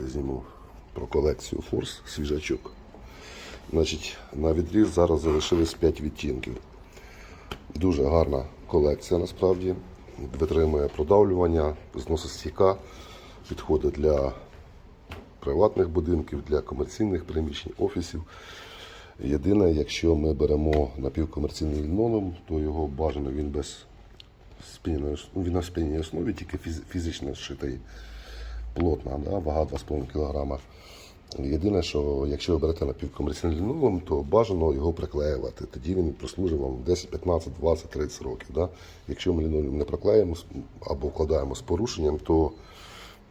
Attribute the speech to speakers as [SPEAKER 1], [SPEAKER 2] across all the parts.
[SPEAKER 1] Давайте зніму про колекцію Force свіжачок. Значить, на відріз зараз залишилось 5 відтінків. Дуже гарна колекція насправді. Витримує продавлювання, зносостійка, підходить для приватних будинків, для комерційних приміщень, офісів. Єдине, якщо ми беремо напівкомерційний лінолеум, то його бажано він без спіненої, ну, він на спінній основі, тільки фізично зшитий плотна, да, вага 2,5 кг. Єдине, що якщо ви берете напівкомерційний лінолеум, то бажано його приклеювати. Тоді він прослужить вам 10, 15, 20, 30 років. Да? Якщо ми лінолеум не приклеїмо з- або вкладаємо з порушенням, то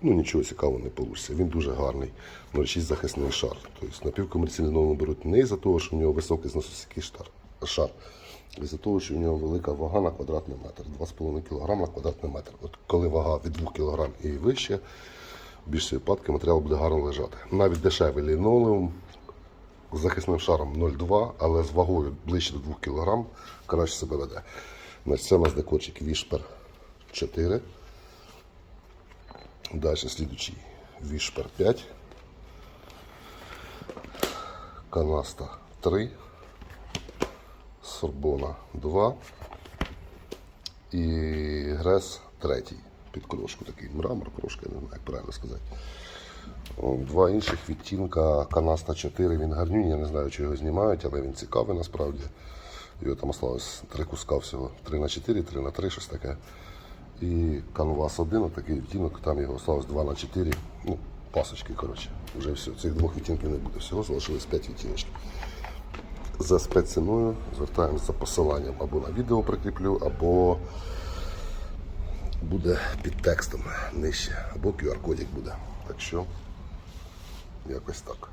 [SPEAKER 1] ну, нічого цікавого не вийде. Він дуже гарний. 0,6 захисний шар. Тобто напівкомерційний лінолеум беруть не із-за того, що в нього високий зносостійкий шар, шар, а із-за того, що в нього велика вага на квадратний метр, 2,5 кг на квадратний метр. От коли вага від 2 кг і вище, в більшості випадків матеріал буде гарно лежати. Навіть дешевий лінолеум з захисним шаром 0,2, але з вагою ближче до 2 кг краще себе веде. Значить, це у нас декорчик Вішпер 4. Далі слідучий Вішпер 5. Канаста 3. Сорбона 2. І Грес 3. Під крошку такий мрамор, крошка, я не знаю, як правильно сказати. Два інших відтінка Канаста 4, він гарнюнь, я не знаю, чи його знімають, але він цікавий насправді. Його там осталось три куска всього. 3 на 4, 3 на 3, щось таке. І Canvas 1, такий відтінок, там його осталось 2 на 4. Ну, пасочки, коротше. Вже все. Цих двох відтінків не буде. Всього залишилось 5 відтіночків. За спецціною звертаємося за посиланням або на відео прикріплю, або буде під текстом нижче, або QR-кодик буде. Так що, якось так.